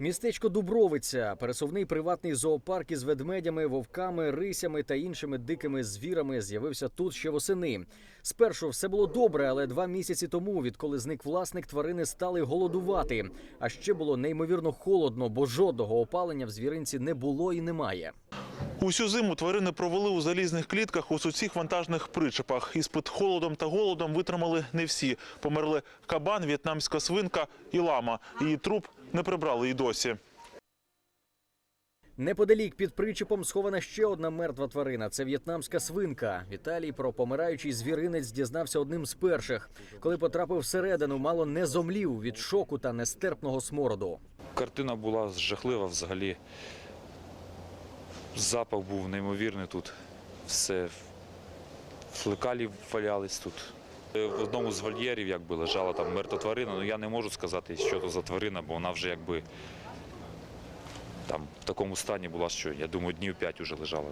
Містечко Дубровиця, пересувний приватний зоопарк із ведмедями, вовками, рисями та іншими дикими звірами з'явився тут ще восени. Спершу все було добре, але два місяці тому, відколи зник власник, тварини стали голодувати. А ще було неймовірно холодно, бо жодного опалення в звіринці не було і немає. Усю зиму тварини провели у залізних клітках у суцих вантажних причепах. Іспит холодом та голодом витримали не всі. Померли кабан, в'єтнамська свинка і лама. Її труп не прибрали і досі. Неподалік під причепом схована ще одна мертва тварина. Це в'єтнамська свинка. Віталій про помираючий звіринець дізнався одним з перших. Коли потрапив всередину, мало не зомлів від шоку та нестерпного смороду. Картина була жахлива взагалі. Запах був неймовірний тут. Все флекалі валялись тут. Е, В одному з вольєрів якби лежала там мертва тварина. але я не можу сказати, що це за тварина, бо вона вже якби там в такому стані була, що я думаю, днів п'ять вже лежала.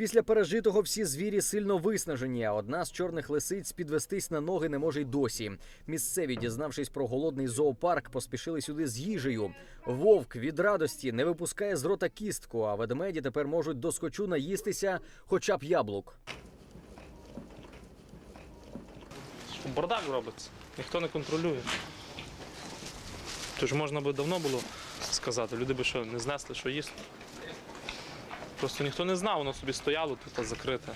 Після пережитого всі звірі сильно виснажені. А одна з чорних лисиць підвестись на ноги не може й досі. Місцеві, дізнавшись про голодний зоопарк, поспішили сюди з їжею. Вовк від радості не випускає з рота кістку, а ведмеді тепер можуть доскочу наїстися хоча б яблук. Бардак робиться, ніхто не контролює. Тож можна би давно було сказати, люди би що не знесли, що їсти. Просто ніхто не знав, воно собі стояло тут закрите.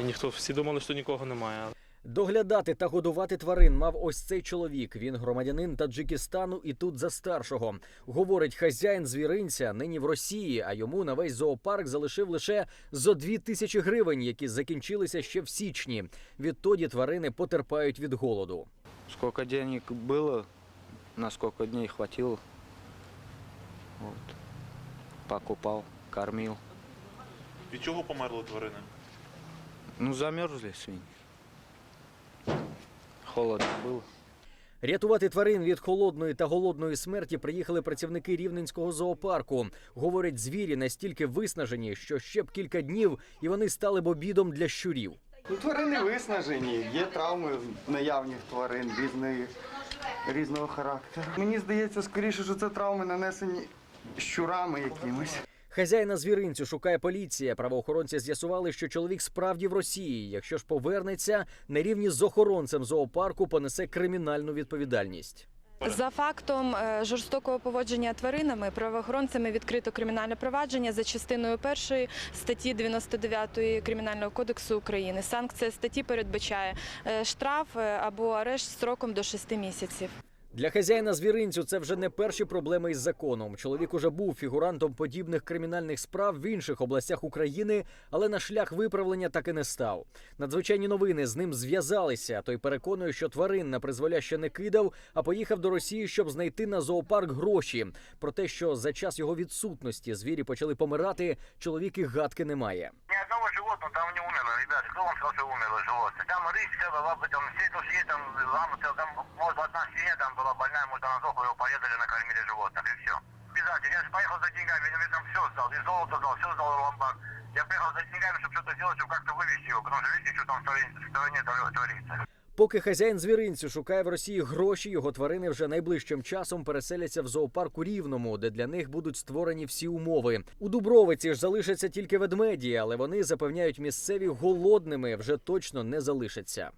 І ніхто всі думали, що нікого немає. Доглядати та годувати тварин мав ось цей чоловік. Він громадянин Таджикистану і тут за старшого. Говорить, хазяїн звіринця нині в Росії, а йому на весь зоопарк залишив лише зо дві тисячі гривень, які закінчилися ще в січні. Відтоді тварини потерпають від голоду. Сколько денег было, на сколько дней хватило. Вот. Покупал, кормил. Від чого померли тварини? Ну, замерзли свиньи. Холодно было. Рятувати тварин від холодної та голодної смерті приїхали працівники рівненського зоопарку. Говорять, звірі настільки виснажені, що ще б кілька днів і вони стали б обідом для щурів. Ну, тварини виснажені, є травми в наявних тварин різної, різного характеру. Мені здається, скоріше, що це травми нанесені щурами якимось. Хазяїна звіринцю шукає поліція. Правоохоронці з'ясували, що чоловік справді в Росії. Якщо ж повернеться, на рівні з охоронцем зоопарку понесе кримінальну відповідальність. За фактом е, жорстокого поводження тваринами правоохоронцями відкрито кримінальне провадження за частиною першої статті 99 Кримінального кодексу України. Санкція статті передбачає е, штраф е, або арешт строком до 6 місяців. Для хазяїна звіринцю це вже не перші проблеми із законом. Чоловік уже був фігурантом подібних кримінальних справ в інших областях України, але на шлях виправлення так і не став. Надзвичайні новини з ним зв'язалися. Той переконує, що тварин на призволяще не кидав, а поїхав до Росії, щоб знайти на зоопарк гроші. Про те, що за час його відсутності звірі почали помирати, чоловік і гадки не має. Ни одного животного там не умерло, ребята. Кто вам сказал, что умерло животное? Там рысь, лапы, там все то есть, там лама, там, свинья там была больная, может, она сдохла, его порезали, накормили животных, и все. Обязательно. Я же поехал за деньгами, я там все сдал, и золото сдал, все сдал в ломбард. Я приехал за деньгами, чтобы что-то сделать, чтобы как-то вывести его, потому что видите, что там в стороне, в стороне творится. Поки хазяїн звіринцю шукає в Росії гроші, його тварини вже найближчим часом переселяться в зоопарк у Рівному, де для них будуть створені всі умови. У Дубровиці ж залишаться тільки ведмеді, але вони запевняють місцеві голодними вже точно не залишаться.